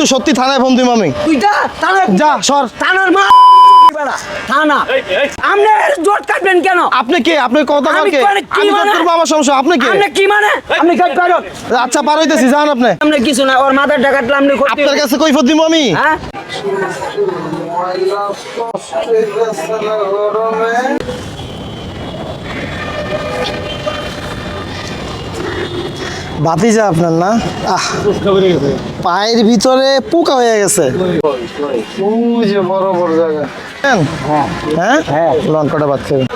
কিন্তু সত্যি থানায় ফোন দিম আমি। তুই যা থানার যা সর। থানার মা থানা। আপনি জোট কাটবেন কেন? আপনি কে? আপনি কথা আমি কে? মানে কি আমি? করব আমার সমস্যা আপনি কে? আপনি কি মানে? আপনি কাট আচ্ছা পার হইতেছি যান আপনি। আপনি কিছু না ওর মাথার আপনি আপনার কাছে আমি? হ্যাঁ? বাতিজা আপনার না? আহ পায়ের ভিতরে পোকা হয়ে গেছে। বড় বড় জায়গা। হ্যাঁ? হ্যাঁ। লঙ্কাটা বাদ খাবেন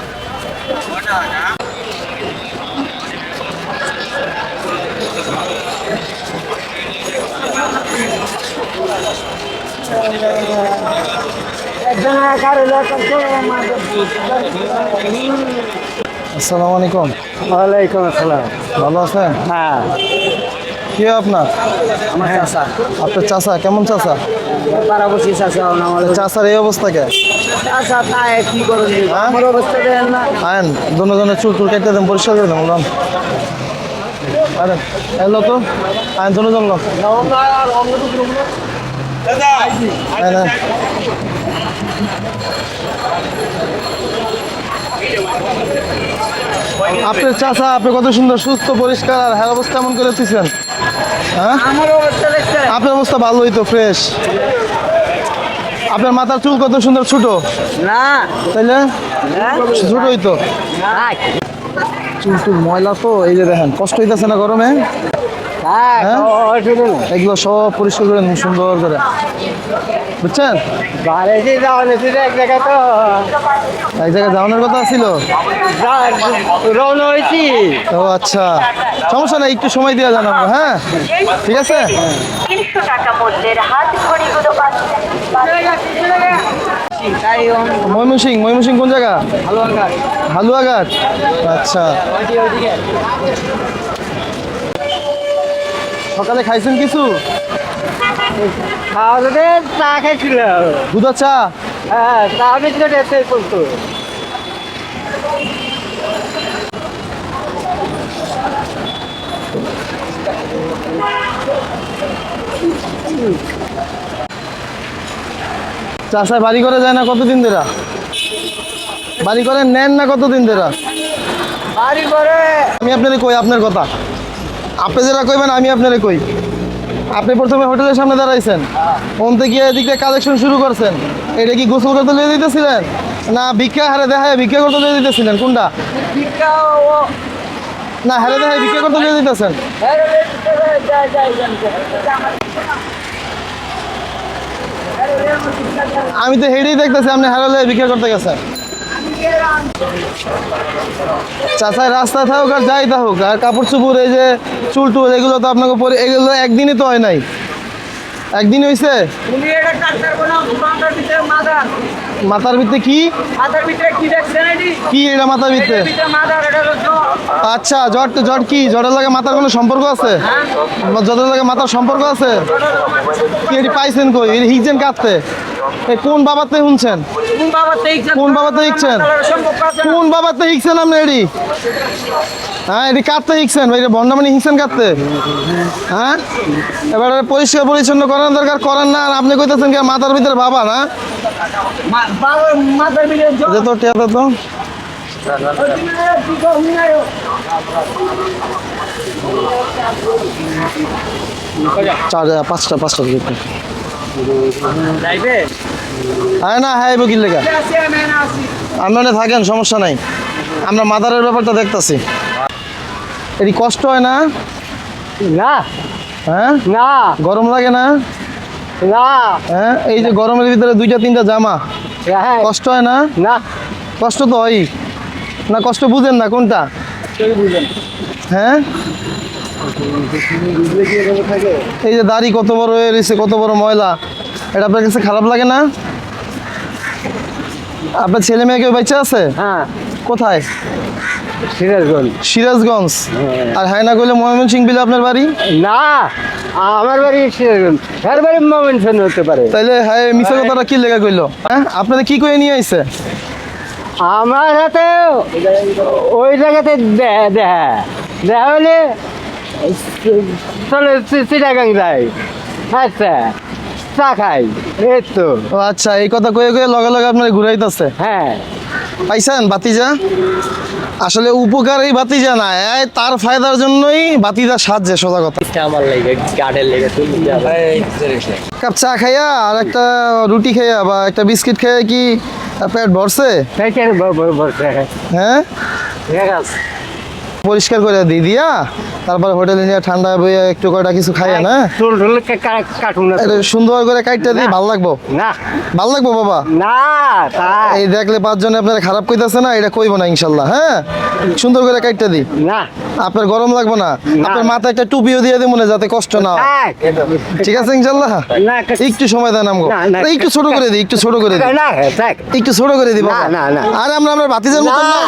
আসসালামু আলাইকুম। ওয়ালাইকুম আসসালাম। ভালো আছেন? হ্যাঁ। কি আপনার? আমার চাচা। আপনার চাচা কেমন আমার চাচার এই অবস্থা কে? চাচা তাই কি করুন হ্যাঁ? আমার অবস্থা দেন না। আয়েন দুজনের চুল টুল কেটে দেন পরিষ্কার করে দেন বললাম। আরে এলো তো? আয়েন দুজন লোক। আয়েন। আপনার চাচা আপনি কত সুন্দর সুস্থ পরিষ্কার আর হ্যাঁ অবস্থা এমন করে দিচ্ছেন হ্যাঁ? আপনার অবস্থা ভালোই তো ফ্রেশ আপনার মাথার চুল কত সুন্দর ছোট? না। তাইলে? ছোট ছোটই তো। চুল টুল ময়লা তো এই যে দেখেন কষ্ট হইতেছে না গরমে? হ্যাঁ? এগুলো সব পরিষ্কার করে সুন্দর করে। বুঝছেন? এক জায়গায় তো এক জায়গায় যাওয়ানোর কথা ছিল? রওনা হয়েছি। ও আচ্ছা। সমস্যা নাই একটু সময় দেওয়া জানাব হ্যাঁ? ঠিক আছে? তিনশো টাকা মূল্যের হাত ঘড়িগুলো ময়মনসিং ময়মনসিং কোন জায়গা? ভালো হালুয়াঘাট। আচ্ছা। সকালে খাইছেন কিছু? খাওয়া দাওয়া চা খাইছিল দুধ চা? হ্যাঁ চা বিস্কুট এসে করতো চাষায় বাড়ি করে যায় না কতদিন ধরে? বাড়ি করে নেন না কতদিন ধরে? বাড়ি করে আমি আপনারে কই আপনার কথা? আপনি যেটা কইবেন, আমি আপনারে কই। আপনি প্রথমে হোটেলের সামনে দাঁড়াইছেন। ওনতে গিয়ে এদিকে কালেকশন শুরু করছেন। এটা কি গোসল করতে লিয়ে দিতেছিলেন? না, ভিক্ষা হারে দেখায় ভিক্ষা করতে লিয়ে দিতেছিলেন? কোনটা? না, হারে দেখায় ভিক্ষা করতে লিয়ে দিতেছেন। আমি তো হেঁটেই দেখতেছি, আপনি হারালে ভিক্ষা করতে গেছেন। চাচাই রাস্তায় থাকুক আর যাই থাকুক আর কাপড় চুপুর এই যে চুল টুল এগুলো তো আপনাকে পরে এগুলো একদিনই তো হয় নাই। একদিন না মাথার ভিতরে কি? কি এটা? মাথার ভিতরে। আচ্ছা জ্বর তো জ্বর কি? জ্বরের লাগে মাথার কোনো সম্পর্ক আছে? জ্বরের লাগে মাথার সম্পর্ক আছে? কি এটি পাইছেন কই? এটি হিকছেন কাঁদতে কোন বাবাতে শুনছেন? কোন বাবা দেখছেন কোন বাবাতে হিকছেন? কোন বাবাতে হিকছেন আপনি এটি হ্যাঁ এটি কাঁদতে হিকছেন ভাই বন্ডামানি হিকছেন কাঁদতে হ্যাঁ? এবারে পরিষ্কার পরিচ্ছন্ন করার দরকার করেন না আর আপনি কইতেছেন কি মাথার ভিতরে বাবা না? মাথার ভিতরে তো টিয়া তো চার পাঁচটা পাঁচটা? হ্যাঁ না হ্যাঁ বকিল লেখা। আপনারা থাকেন সমস্যা নাই। আমরা মাদারের ব্যাপারটা দেখতাছি। এটি কষ্ট হয় না? না। হ্যাঁ? না। গরম লাগে না? না। হ্যাঁ এই যে গরমের ভিতরে দুইটা তিনটা জামা। হ্যাঁ, কষ্ট হয় না? না। কষ্ট তো হয়ই। না কষ্ট বুঝেন না কোনটা? হ্যাঁ? এই যে দাড়ি কত বড় হয়ে রয়েছে কত বড় ময়লা। এটা আপনার কাছে খারাপ লাগে না? আপনার ছেলে মেয়ে কেউ বাচ্চা আছে? হ্যাঁ। কোথায়? সিরাজগঞ্জ। সিরাজগঞ্জ। আর হায়না কইলে ময়মনসিং বিলে আপনার বাড়ি? না আমার বাড়ি সিরাজগঞ্জ। এর বাড়ি মোমেন্টন হতে পারে। তাইলে হ্যাঁ মিশা কথাটা কি লেখা কইলো? হ্যাঁ আপনাদের কি কয়ে নিয়ে আইছে? আমার হাতে ওই জায়গাতে দেখা দেখা হলে চলে চি- চিটাগাং যায় আচ্ছা চা খাই। এই তো। ও আচ্ছা এই কথা কয়ে কয়ে লগে লগে আপনার ঘুরাইতেছে। হ্যাঁ। পাইছেন বাতিজা আসলে উপকার এই বাতিজা না এই তার ফায়দার জন্যই বাতিজা সাজছে সোজা কথা। আমার লেগে গার্ডের লেগে তুমি কাপ চা খাইয়া আর একটা রুটি খাইয়া বা একটা বিস্কিট খাইয়া কি পেট ভরছে? বলছে হ্যাঁ? পরিষ্কার করে দিয়ে দিয়া। তারপরে হোটেলে নিয়ে ঠান্ডা বইয়া একটু কয়টা কিছু খাইয়া না? চুল টুল কাটুন সুন্দর করে কাইটটা দিই ভালো লাগবো? না। ভালো লাগবো বাবা? না এই দেখলে পাঁচজনে আপনারা খারাপ কইতাছে না এটা কইবো না ইনশাল্লাহ হ্যাঁ? সুন্দর করে কাইটটা দিই। না। আপনার গরম লাগবো না? আপনার মাথায় একটা টুপিও দিয়ে দিব না যাতে কষ্ট না ঠিক আছে ইনশাল্লাহ? একটু সময় দেন আমগো। একটু ছোট করে দিই একটু ছোট করে দিই। একটু ছোট করে দিই বাবা। না, না, না। আরে আমরা আমরা বাতিজার মতন না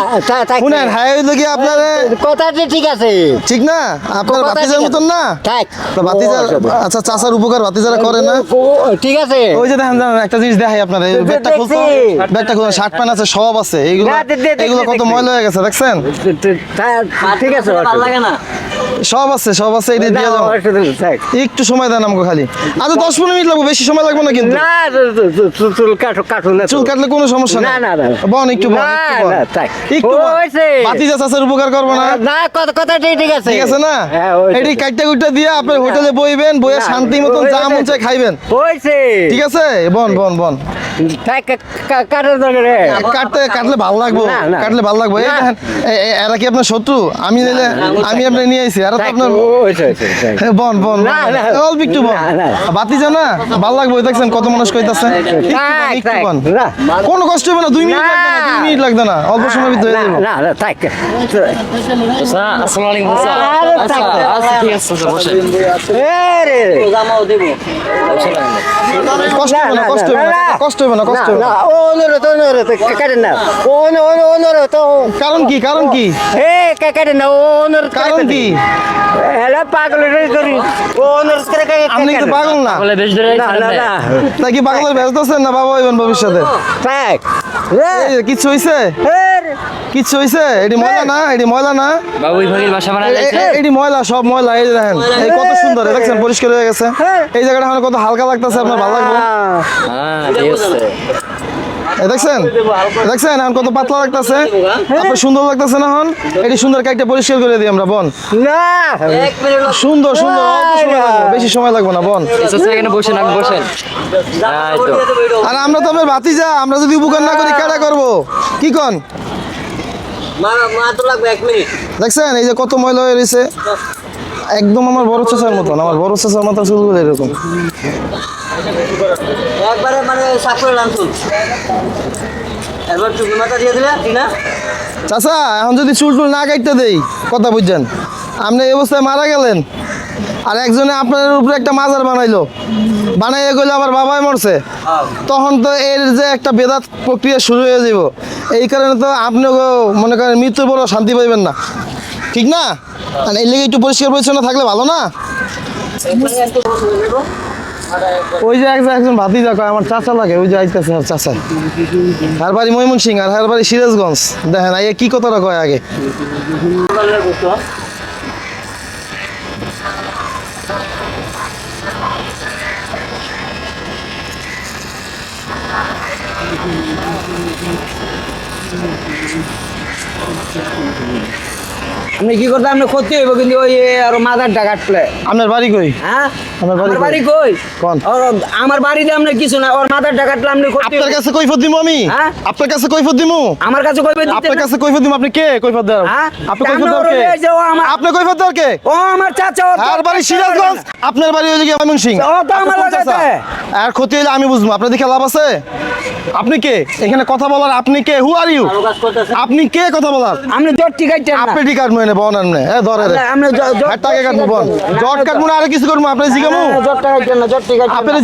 শুনেন হ্যাঁ হইল কি আপনার। কথাটা ঠিক আছে। ঠিক না? আপনার বাতিজার মতন না? আচ্ছা। আচ্ছা চাচার উপকার বাতিজারা করে না? ঠিক আছে। ওই যে দেখেন একটা জিনিস দেখাই আপনাদের ব্যাগটা খুলতো। ব্যাগটা খুলতো শার্ট প্যান্ট আছে সব আছে। এইগুলো এগুলো কত ময়লা হয়ে গেছে দেখছেন? ঠিক আছে সব আছে সব আছে এটা দিয়ে থাক একটু সময় দেন আমাকে খালি। আচ্ছা দশ পনেরো মিনিট লাগবে বেশি সময় লাগবে না কিন্তু? না চুল- কাটো কাটো না চুল কাটলে কোনো সমস্যা না, না, না। বন একটু বন একটু। বাতিজা চাচার উপকার করব না। না কথা কথা ঠিক আছে। ঠিক আছে না? হ্যাঁ। এটি কাটটা কুটটা দিয়ে আপনার হোটেলে বইবেন বইয়ে শান্তি মতন যা মন চাই খাইবেন। হয়েছে। ঠিক আছে? বন বন বন। কাটতে কাটলে ভালো লাগবো। কাটলে ভালো লাগবো। এই এরা কি আপনার শত্রু? আমি নিলে আমি আপনার নিয়ে এরা তো আপনার বন বন। অল্প একটু বন। বাতি জানা ভালো লাগবে দেখছেন কত মানুষ কইতাছে। একটু বন, কোনো কষ্ট হবে না দুই মিনিট। লাগবে না দুই মিনিট লাগবে না। অল্প সময় ভিতরে হয়ে যাব না, না, থাক। আসসালামু আলাইকুম আচ্ছা আচ্ছা ঠিক আছে বসেন। এ রে। কষ্ট হবে না কষ্ট হবে না কষ্ট হবে না কষ্ট হবে কাটেন কারণ কি কারণ কি এ, কা- কাটেন না, কারণ। কি এলা পাগল হয়ে করি। অনুরোধ করে কা- আপনি পাগল না বলে বেশ ধরে না, না, না। তা পাগলের ব্যস্ত আছেন না বাবা হইবেন ভবিষ্যতে থাক। যে, হইছে কিচ্ছু হইছে? এটি ময়লা না এটি ময়লা না? বাবু ভাগের বাসা এটি ময়লা সব ময়লা এই দেখেন। এই কত সুন্দর দেখছেন পরিষ্কার হয়ে গেছে। এই জায়গাটা এখন কত হালকা লাগতেছে আপনার ভালো লাগবে? হ্যাঁ দেখছেন? দেখছেন এখন কত পাতলা লাগতেছে? আপনার সুন্দর লাগতেছে না এখন? এটি সুন্দর পরিষ্কার করে দিই আমরা বন। সুন্দর সুন্দর বেশি সময় লাগবে না বন। বসেন আমি বসেন। আর আমরা তো আপনার বাতি যা আমরা যদি উপকার না করি কাটা করব? কি কন? দেখছেন এই যে কত ময়লা হয়ে রয়েছে? একদম আমার বড় চাচার মতন আমার বড় চাচার মতন চুলগুলো এরকম। একবারে মানে সাফ করে লামছুন একবার চুপি মাথা দিয়ে দিলে ঠিক না? চাচা এখন যদি চুল টুল না কাটতে দেই কথা বুঝছেন? আপনি এই অবস্থায় মারা গেলেন আর একজনে আপনার উপরে একটা মাজার বানাইলো। বানাইয়ে গেলে আমার বাবাই মরছে। তখন তো এর যে একটা বেদাত প্রক্রিয়া শুরু হয়ে যাব এই কারণে তো আপনিও মনে করেন মৃত্যুর বড় শান্তি পাইবেন না। ঠিক না? আর এই লেগে একটু পরিষ্কার পরিচ্ছন্ন থাকলে ভালো না? ওই যে একজন ভাতি কয়, আমার চাচা লাগে। ওই যে আইতেছে আর চাচা। হার বাড়ি ময়মনসিং আর হার বাড়ি সিরাজগঞ্জ। দেখেন আইয়া কি কথাটা কয় আগে? আপনি কি করতে আপনি ক্ষতি হইব কিন্তু ওই আর মাথার টাকা কাটলে। আপনার বাড়ি কই? হ্যাঁ? আমার বাড়ি কই? কোন? আমার বাড়িতে আপনার কিছু না ওর মাথার টাকা আপনি আপনার কাছে কৈফত দিমু আমি? হ্যাঁ? আপনার কাছে কৈফত দিমু? আমার কাছে কইবে আপনার কাছে কৈফত দিমু আপনি কে কৈফত দেওয়ার? আপনি কৈফত দেওয়ার কে? এই যে ও আমার- আপনি কৈফত দেওয়ার কে? ও আমার চাচা আর বাড়ি সিরাজগঞ্জ? আপনার বাড়ি হইলে কি ময়মনসিং। ও তো আমার লাগাতে। আর ক্ষতি হইলে আমি বুঝব আপনার দিকে লাভ আছে? আপনি কে? এখানে কথা বলার আপনি কে? হু আর ইউ আপনি কে কথা বলার? আপনি জট ঠিকাইতেন না। আপনি টিকাট মনে বন আননে এ ধরে আপনি জ- জট কাটবো বন। জট কাটবো না আর কিছু করব আপনি জিগামু জট জট।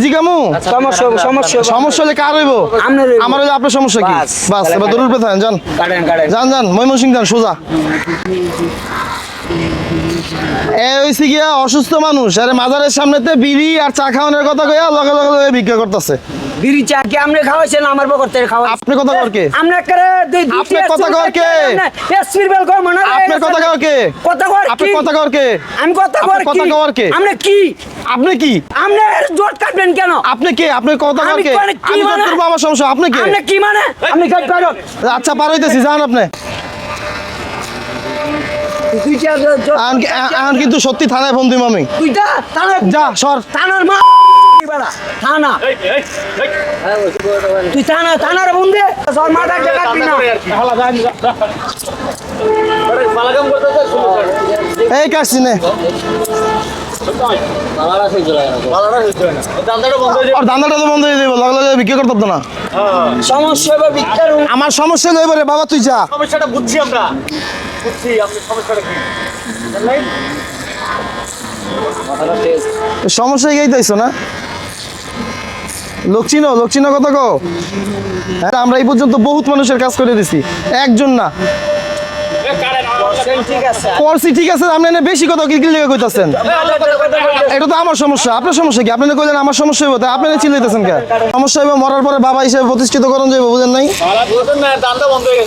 জিগামু সমস্যা হবে, সমস্যা হবে। সমস্যা হলে কার হইব আপনার হইবো। আমার হইলে আপনার সমস্যা কি বাস। বাস এবার দরুর পেথান যান কাটেন কাটেন যান যান ময়মনসিং যান সোজা হইছে গিয়া অসুস্থ মানুষ। আরে মাজারের সামনেতে বিড়ি আর চা খাওয়ানোর কথা কইয়া লগে লগে ভিক্ষা করতেছে। বিড়ি চা কি আপনি খাওয়াইছেন? আমার পকর থেকে খাওয়াই আপনি কথা কর কে? আমরা করে দুই আপনি কথা কর কে? এসপির বেল কর মনে আপনার কথা কর কে? কথা কর আপনি কথা কর কে? আমি কথা কর আপনি কথা কর কে? আমরা কি? আপনি কি? আপনি এর কাটবেন কেন? আপনি কে? আপনি কথা কর কে? আমি? ডক্টর সমস্যা। আপনি কে? আপনি কি মানে? আপনি কাট করো আচ্ছা পার হইতেছি যান আপনি। আন আন কিন্তু সত্যি থানায় ফোন দিম আমি। তুইটা থানার যা সর। থানার মা থানা। তুই থানা থানার বন্ধে সর মাথা জায়গা না এই কাশি নে। আর দান্দাটা তো বন্ধ হয়ে যাবে লগে লগে বিক্রি করতে না। সমস্যা হবে আমার সমস্যা হলো এবারে বাবা তুই যা। সমস্যাটা বুঝছি আমরা। বুঝছি আপনি সমস্যাটা কি? সমস্যা গেইতেছো না লোক চিনো লোক চিনো কত গো হ্যাঁ আমরা এই পর্যন্ত বহুত মানুষের কাজ করে দিছি। একজন না। ঠিক করছি ঠিক আছে আপনি এনে বেশি কথা কি লেগে কইতাছেন। এটা তো আমার সমস্যা আপনার সমস্যা কি? আপনি কইলেন আমার সমস্যা হইব তাই আপনি না চিল্লাইতেছেন কে সমস্যা হইব মরার পরে বাবা হিসেবে প্রতিষ্ঠিত করণ যাইব বুঝেন নাই? হয়ে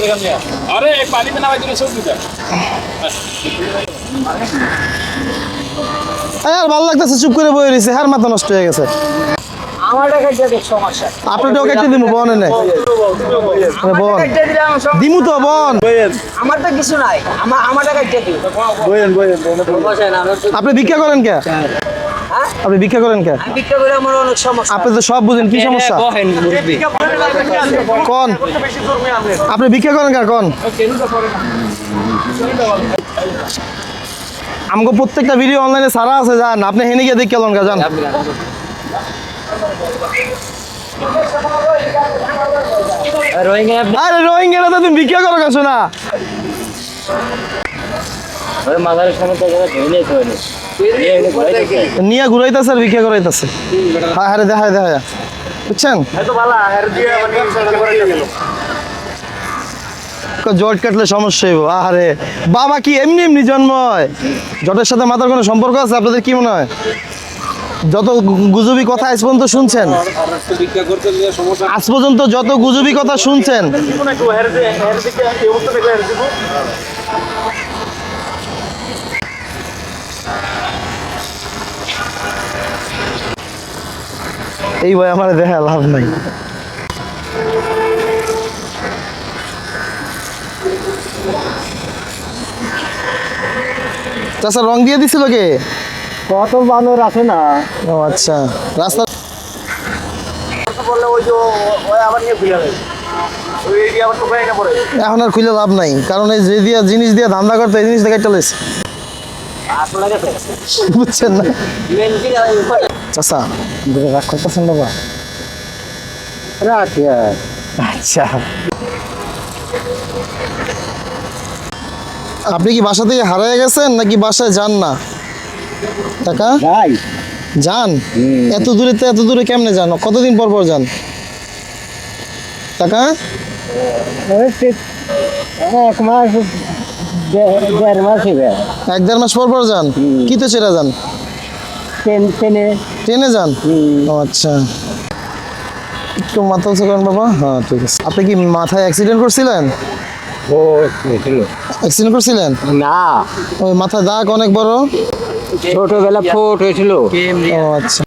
আরে পানিতে নামাই দিলে সব আর ভালো লাগতেছে চুপ করে বয়ে রয়েছে হার মাথা নষ্ট হয়ে গেছে। আমার টাকা দেখ সমস্যা আপনারটাও কেটে দিব বন এনে বন দিমু তো বন আমার তো কিছু নাই। আমার আমার টাকা কেটে দিও। আপনি ভিক্ষা করেন কে? হ্যাঁ? আপনি ভিক্ষা করেন কে? আমি করে আমার অনেক সমস্যা। আপনি তো সব বুঝেন কি সমস্যা? কোন? আপনি ভিক্ষা করেন কে কোন? আমাকে প্রত্যেকটা ভিডিও অনলাইনে সারা আছে যান। আপনি হেনে গিয়ে দেখে লঙ্কা যান। রোহিঙ্গা আপনি আরে রোহিঙ্গারা তো তুমি ভিক্ষা করো না। নিয়ে ঘুরাইতেছে আর ভিক্ষা করাইতেছে। হ্যাঁ হ্যাঁ দেখা দেখা বুঝছেন? জট কাটলে সমস্যা হইব। আরে বাবা কি এমনি এমনি জন্ম হয়? জটের সাথে মাথার কোনো সম্পর্ক আছে? আপনাদের কি মনে হয়? যত গুজবি কথা আজ পর্যন্ত শুনছেন, আজ পর্যন্ত যত গুজবি কথা শুনছেন, এই ভাই আমার দেখা লাভ নাই। চাষা রং দিয়ে দিছিল কে? কত বানর আছে না? ও আচ্ছা। রাস্তা এখন আর খুলে লাভ নাই কারণ এই যে দিয়া জিনিস দিয়ে ধান্দা করতে এই জিনিস দেখে চলেছে বুঝছেন না? চাষা রাগ করতেছেন বাবা। রাখি আচ্ছা। আপনি কি বাসা থেকে হারিয়ে গেছেন নাকি বাসায় যান না? টাকা ভাই। যান? এত দূরে তো এত দূরে কেমনে যান? কতদিন পর পর যান? টাকা এক মাস দেড় মাস এক দেড় মাস পর পর যান? কি তো চেরা যান? ট্রেনে ট্রেনে। যান? আচ্ছা। একটু মাথা উঁচু করেন বাবা। হ্যাঁ ঠিক আছে। আপনি কি মাথায় অ্যাক্সিডেন্ট করছিলেন? ও অ্যাক্সিডেন্ট করছিলেন? না। ওই মাথায় দাগ অনেক বড়। ছোটবেলা ফোট হয়েছিল। আচ্ছা।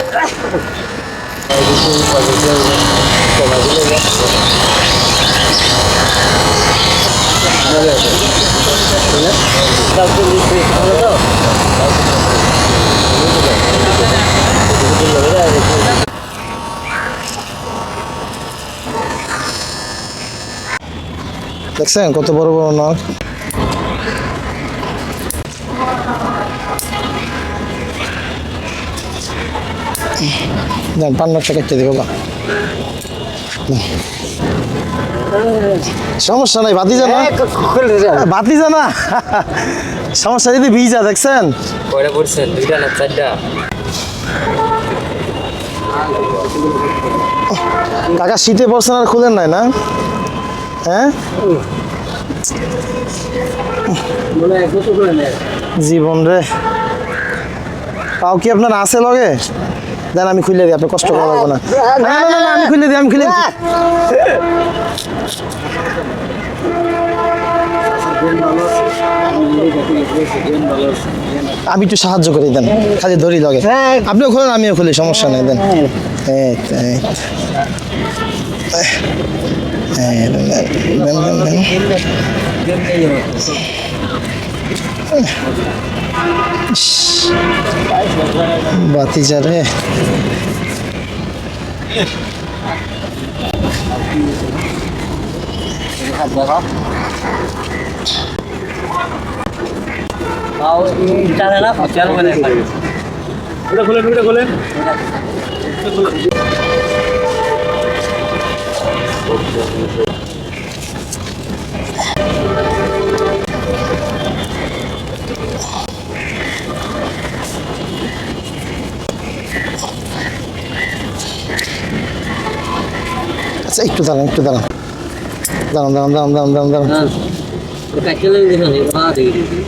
দেখছেন কত বড় বড় নখ? কেটে দিব বাবা সমস্যা নাই বাতি জানা বাতি জানা সমস্যা যদি ভিজা দেখছেন? কয়টা পড়ছেন দুইটা না চারটা? কাকা শীতে পড়ছেন আর খুলেন নাই না? হ্যাঁ? জীবন রে। তাও কি আপনার আছে লগে? দেন আমি খুলে দিই আপনার কষ্ট করা লাগবে না। না না, না আমি খুলে দিই আমি খুলে দিই। আমি একটু সাহায্য করে দেন খালি ধরি লগে। হ্যাঁ। আপনিও খুলেন আমিও খুলি সমস্যা নেই দেন। এই তো, এই তো। এই, দেন, দেন, দেন, দেন, দেন। ইস, বাতিজা রে জানে না চালু ওটা খোলেন ওটা আচ্ছা একটু দাঁড়ান একটু দাঁড়ান। দাঁড়ান দাঁড়ান দাঁড়ান দাঁড়ান দাঁড়ান দেখি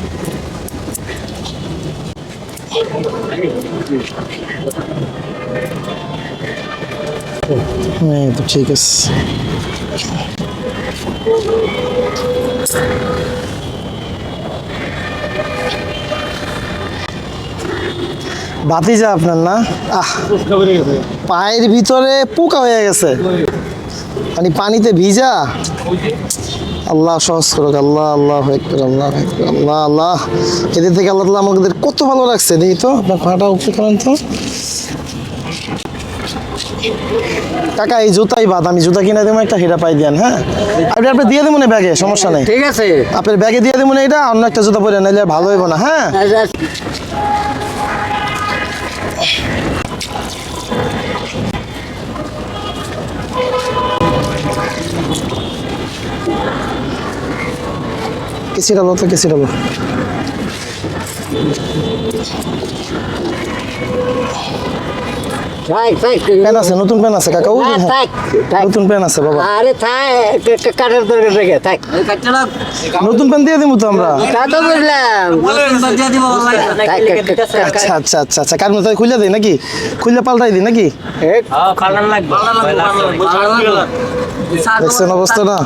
এই তো ঠিক আছে। বাতিজা আপনার না? আহ পায়ের ভিতরে পোকা হয়ে গেছে। মানে পানিতে ভিজা? আল্লাহ সহজ করুক। আল্লাহ আল্লাহ আল্লাহ আল্লাহ আল্লাহ। এদের থেকে আল্লাহ তালা আমাদের কত ভালো লাগছে দেখি তো। আপনার পাটা উপরে করেন তো। কাকা এই জুতাই বাদ আমি জুতা কিনে দেবো একটা হিরা পাই দেন হ্যাঁ? আপনি আপনি দিয়ে দেবো না ব্যাগে সমস্যা নেই। ঠিক আছে। আপনার ব্যাগে দিয়ে দেবো না এটা অন্য একটা জুতা পরে নাইলে ভালো হইব না হ্যাঁ? আচ্ছা, কেসি তো থাক থাক প্যান আছে নতুন প্যান আছে কাকা। হ্যাঁ, হ্যাঁ। নতুন প্যান আছে বাবা। আরে কাটার দরকার থেকে থাক নতুন প্যান দিয়ে দেবো তো আমরা। তো বুঝলাম। বাজিয়ে দিব থাক, থাক, আচ্ছা আচ্ছা আচ্ছা আচ্ছা কার মতো খুলে দিই নাকি? খুলে পাল্টাই দিই নাকি? হ্যাঁ। পাল্টান লাগবে। দেখছেন অবস্থা না?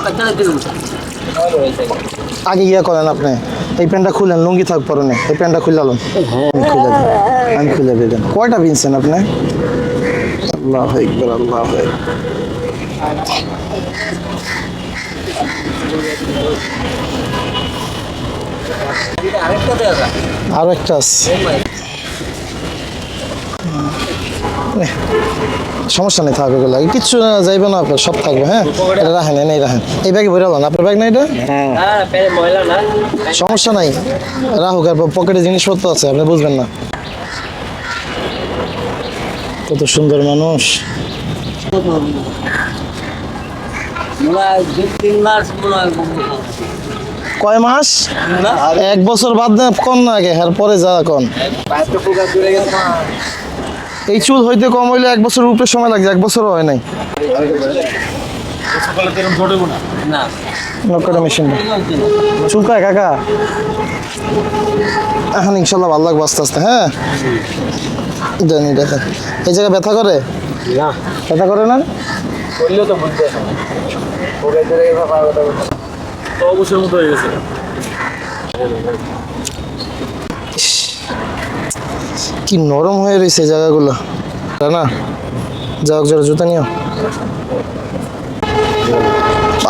আগে ইয়া করেন আপনি। এই প্যান্টটা খুলেন লুঙ্গি থাক পরনে। এই প্যান্টটা খুলে আমি খুলে আমি খুলে দিয়ে কয়টা পিনছেন আপনি? আল্লাহ একবার আল্লাহ। আরেকটা আছে। সমস্যা নেই থাকবে এগুলো। কিচ্ছু না যাইবে না আপনার সব থাকবে হ্যাঁ? এটা রাখেন এই রাখেন। এই ব্যাগে ভরে না আপনার ব্যাগ না এটা? হ্যাঁ হ্যাঁ সমস্যা নাই রাহুক আর পকেটে জিনিসপত্র আছে আপনি বুঝবেন না। কত সুন্দর মানুষ। মনে হয় মনে হয় কয় মাস? এক বছর বাদ দেন কন না আগে আর পরে যা কন। এই চুল হইতে কম হইলে এক বছর উপরে সময় লাগছে এক বছরও হয় নাই। নকটা চুলকায় কাকা। এখন ইনশাল্লাহ ভালো লাগবে আস্তে আস্তে হ্যাঁ? জানি এই জায়গায় ব্যথা করে? না। ব্যথা করে না? তো বুঝতে তো অবশ্যই মতো হয়ে গেছে। কি নরম হয়ে রয়েছে জায়গাগুলো? না যাও জোরে জুতা নিও।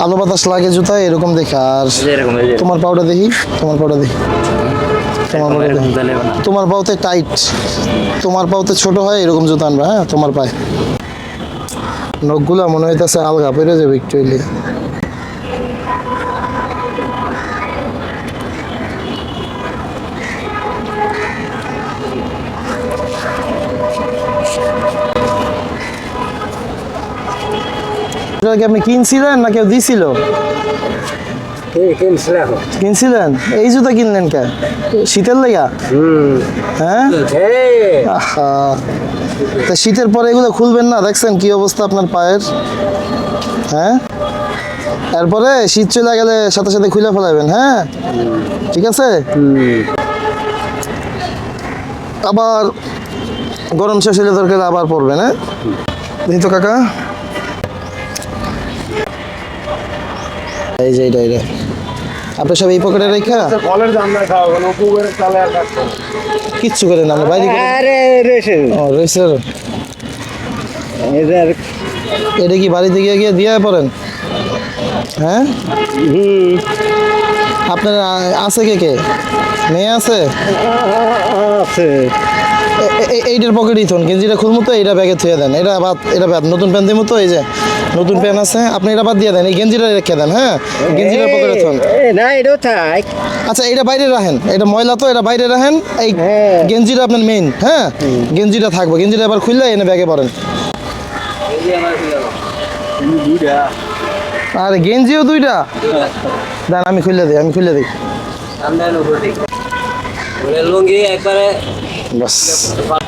আলো বাতাস লাগে জুতা এরকম দেখে। আর তোমার পাউডার দেখি তোমার পাউডার দেখি। তোমার পাউডার দেখি। পাওতে টাইট তোমার পাওতে ছোট হয় এরকম জুতা আনবা হ্যাঁ তোমার পায়ে। নখগুলা মনে হইতেছে আলগা পেরে যাবে একটু এটা কি আপনি কিনছিলেন না কেউ দিছিল? কিনছিলেন? এই জুতা কিনলেন কে? শীতের লেগা? হ্যাঁ? তা শীতের পরে এগুলো খুলবেন না দেখছেন কি অবস্থা আপনার পায়ের? হ্যাঁ? এরপরে শীত চলে গেলে সাথে সাথে খুলে ফেলাবেন হ্যাঁ? ঠিক আছে? আবার গরম শেষ হলে দরকার আবার পড়বেন হ্যাঁ? তো কাকা। এই যে এইটা আপনি সব এই পকেটে রেখা কলের দাম না খাওয়া কোনো পুকুরের চালে আর কিচ্ছু করেন আমরা বাইরে আরে রেসে ও এদের এটা কি বাড়িতে গিয়ে গিয়ে দিয়ে পড়েন? হ্যাঁ? হুম। আপনার আছে কে কে? মেয়ে আছে? আছে। এইটার পকেটই থন গেঞ্জিটা খুলমু তো এইটা ব্যাগে থুয়ে দেন। এটা বাদ এটা বাদ নতুন প্যান্ট মতো এই যে। নতুন প্যান্ট আছে আপনি এটা বাদ দিয়ে দেন এই গেঞ্জিটা রেখে দেন হ্যাঁ? গেঞ্জিটার পকেটে থন এ, না এটাও থাক। আচ্ছা এটা বাইরে রাখেন এটা ময়লা তো এটা বাইরে রাখেন এই হ্যাঁ। গেঞ্জিটা আপনার মেইন হ্যাঁ? গেঞ্জিটা থাকবে গেঞ্জিটা এবার খুললে এনে ব্যাগে পড়েন আরে গেঞ্জিও দুইটা? দেন আমি খুলে দিই আমি খুলে দিই।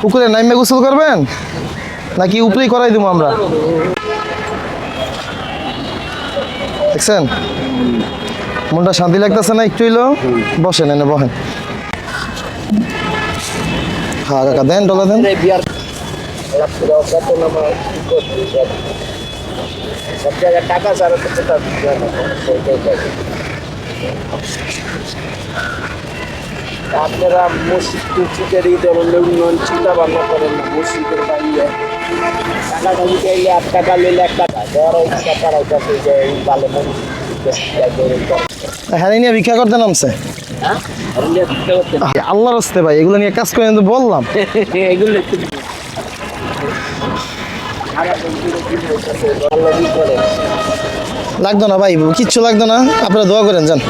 পুকুরে নাইমে গোসল করবেন? নাকি উপরেই করাই দেবো আমরা? দেখছেন? মনটা শান্তি লাগতেছে না একটু হইল? বসেন, এনে বহেন হ্যাঁ কাকা, দেন, ডলা দেন। টাকা আপনারা মসজিদ চিন্তা ভাবনা করেন দিতে এক টাকা নিলে এক টাকা দেওয়ার ওই টাকা যে এই ভালো হ্যাঁ ভিক্ষা করতে নামছে? আল্লাহর হস্তে ভাই, এগুলো নিয়ে কাজ করে আমি তো বললাম। লাগতো না ভাই, কিচ্ছু লাগতো না। আপনারা দোয়া করেন, যান।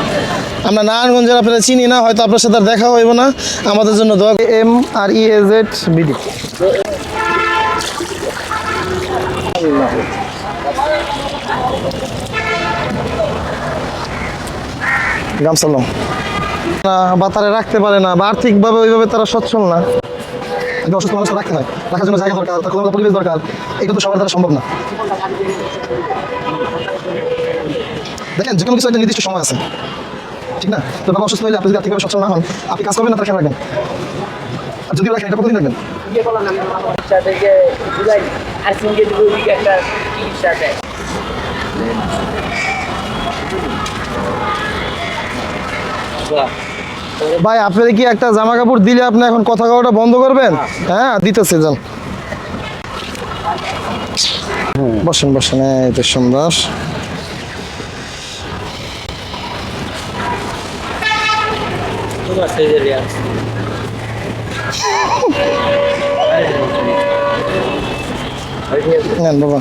আমরা নারায়ণগঞ্জের আপনারা চিনি না, হয়তো আপনার সাথে দেখা হইব না। আমাদের জন্য দোয়া M R E A Z BD গামছা। না, বা তারা রাখতে পারে না, বা আর্থিকভাবে ওইভাবে তারা সচ্ছল না। অসুস্থ মানুষ রাখতে হয়, রাখার জন্য জায়গা দরকার, তার খোলামেলা পরিবেশ দরকার, এটা তো সবার দ্বারা সম্ভব না। দেখেন যে কোনো কিছু একটা নির্দিষ্ট সময় আছে, ঠিক না? তো বাবা অসুস্থ হলে আপনি যদি আর্থিকভাবে সচ্ছল না হন, আপনি কাজ করবেন না, তার খেয়াল রাখবেন। আর যদিও রাখেন, এটা কতদিন রাখবেন। আর একটা ভাই আপনাদের কি একটা জামা কাপড় দিলে আপনি এখন কথা কওয়াটা বন্ধ করবেন? হ্যাঁ। দিতেছে যান। বসেন বসেন এই তো সুন্দর। নেন বাবা।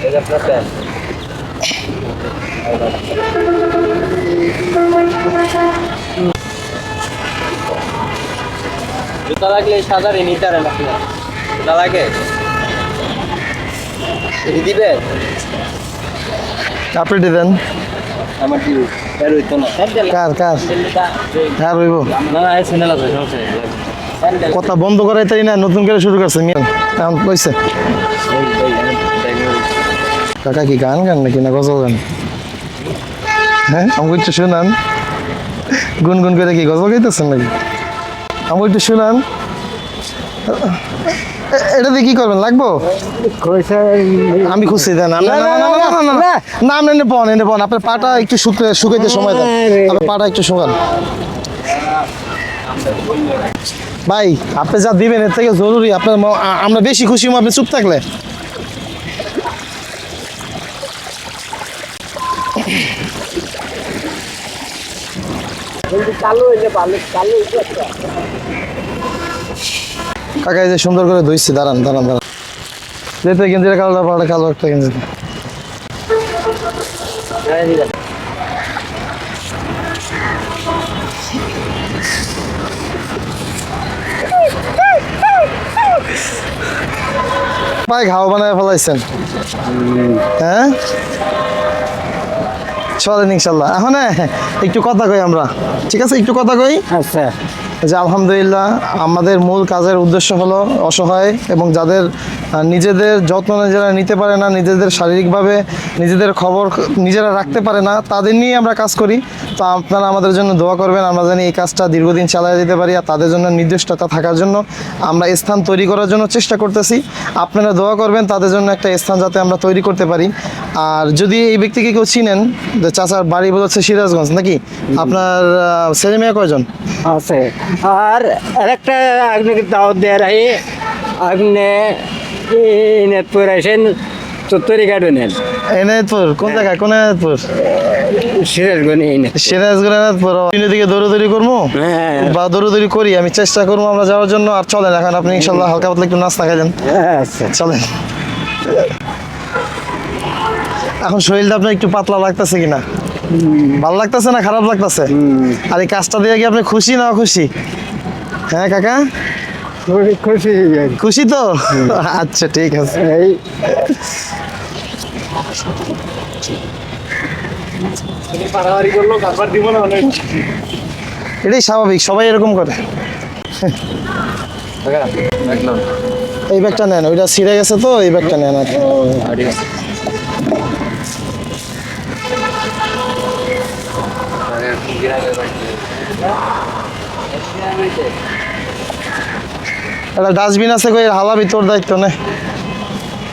শিরে জুতা লাগলে সাদা রে নিতে পারেন জুতা লাগে? এটি দিবে আপনি আমার হইতো না। কার কার? কার হইব? না স্যান্ডেল আছে কথা বন্ধ করাই তাই না নতুন করে শুরু করছে মিয়ান এখন কইছে। কাকা কি গান গান নাকি না গজল গান? হ্যাঁ আমাকে একটু শুনান। গুনগুন করে কি গজল গাইতেছেন নাকি? আমাকে একটু শুনান। এটা দিয়ে কি করবেন, লাগবো? আমি খুশি দেন না আপনি এনে পন এনে পন আপনার পাটা একটু শুকে, শুকাইতে সময় দেন। আপনার পাটা একটু শুকান। ভাই, আপনি যা দিবেন, এর থেকে জরুরি। আপনার আমরা বেশি খুশি হব, আপনি চুপ থাকলে চালু হইলে ভালো চালু হইলে একটা কাকা, এই যে সুন্দর করে ধুইছি, দাঁড়ান দাঁড়ান দাঁড়ান। যেতে গেঞ্জিটা কালো পাড়া কালো একটা গেঞ্জি। ভাই, ঘাও বানায় ফেলাইছেন। হ্যাঁ? চলেন ইনশাল্লাহ। এখন একটু কথা কই আমরা। ঠিক আছে? একটু কথা কই? আচ্ছা যে আলহামদুলিল্লাহ, আমাদের মূল কাজের উদ্দেশ্য হলো অসহায় এবং যাদের নিজেদের যত্ন নিজেরা নিতে পারে না, নিজেদের শারীরিকভাবে নিজেদের খবর নিজেরা রাখতে পারে না, তাদের নিয়ে আমরা কাজ করি। তো আপনারা আমাদের জন্য দোয়া করবেন, আমরা জানি এই কাজটা দীর্ঘদিন চালিয়ে যেতে পারি আর তাদের জন্য নির্দিষ্টতা থাকার জন্য আমরা স্থান তৈরি করার জন্য চেষ্টা করতেছি। আপনারা দোয়া করবেন, তাদের জন্য একটা স্থান যাতে আমরা তৈরি করতে পারি। আর যদি এই ব্যক্তিকে কেউ চিনেন, যে চাচার বাড়ি বোঝাচ্ছে সিরাজগঞ্জ নাকি? আপনার ছেলে মেয়ে কয়জন? আছে। আর আরেকটা আপনাকে দাওয়াত দেওয়ার আগে আপনি নেট পরে আসেন কাটু নেন এনায়তপুর কোন জায়গায়? কোন এনায়তপুর সিরাজগঞ্জ সিরাজগঞ্জ এনায়তপুর দিকে দৌড়াদৌড়ি করব? হ্যাঁ। বা দৌড়াদৌড়ি করি আমি চেষ্টা করব আমরা যাওয়ার জন্য। আর চলেন এখন আপনি ইনশাল্লাহ হালকা পাতলা একটু নাস্তা খাইলেন আচ্ছা। চলেন। এখন শরীরটা আপনার একটু পাতলা লাগতেছে কিনা? ভালো লাগতেছে না খারাপ লাগতেছে? আর এই কাজটা দিয়ে কি আপনি খুশি না খুশি হ্যাঁ কাকা? খুশি খুশি তো? আচ্ছা ঠিক আছে। এই। এটাই স্বাভাবিক সবাই এরকম করে। এই ব্যাগটা নেন ওইটা ছিঁড়ে গেছে তো এই ব্যাগটা নেন আর একটা ডাস্টবিন আছে কই হালাবি তোর দায়িত্ব নে।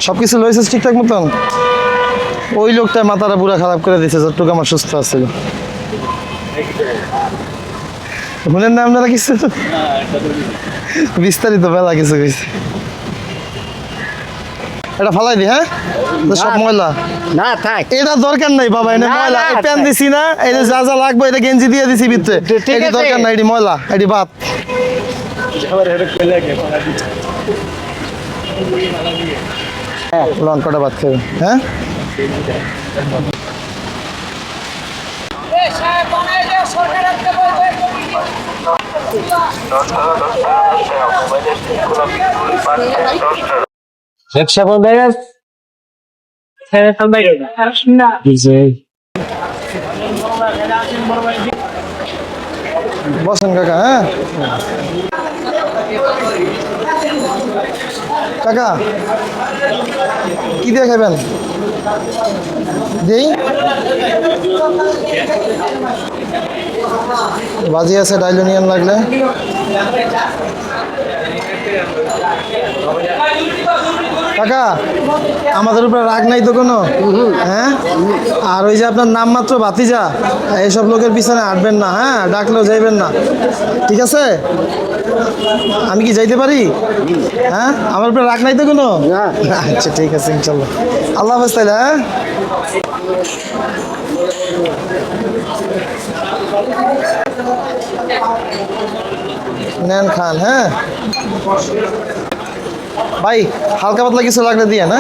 সব কিছু লইছিস ঠিকঠাক মতন? ওই লোকটা মাথাটা পুরা খারাপ করে দিছে, যতটুকু আমার সুস্থ আছে। শুনেন না আপনারা কিছু? বিস্তারিত বেলা কিছু কইছে। এটা ফালাই দি হ্যাঁ? সব ময়লা? না থাক। এটা দরকার নাই বাবা এটা না, ময়লা। এই প্যান দিছি না এটা যা যা লাগবে এটা গেঞ্জি দিয়ে দিছি ভিতরে। এটা দরকার নাই এটি ময়লা এটি বাদ। আবার হেরে কইলে গে লন কটা ভাত খাবে হ্যাঁ ব্যবসা বন্ধ হয়ে গেছে বসেন কাকা হ্যাঁ? কাকা কি দিয়ে খাবেন? দেই? বাজি আছে ডাইলোনিয়ান লাগলে। কাকা আমাদের উপরে রাগ নাই তো কোনো? হ্যাঁ? আর ওই যে আপনার নাম মাত্র ভাতিজা এইসব লোকের পিছনে হাঁটবেন না হ্যাঁ? ডাকলেও যাইবেন না। ঠিক আছে? আমি কি যাইতে পারি? হ্যাঁ? আমার উপরে রাগ নাই তো কোনো। আচ্ছা ঠিক আছে ইনশাল্লাহ। আল্লাহ হাফেজ তাইলে হ্যাঁ? নেন খান হ্যাঁ? ভাই হালকা পাতলা কিছু লাগলে দিয়ে না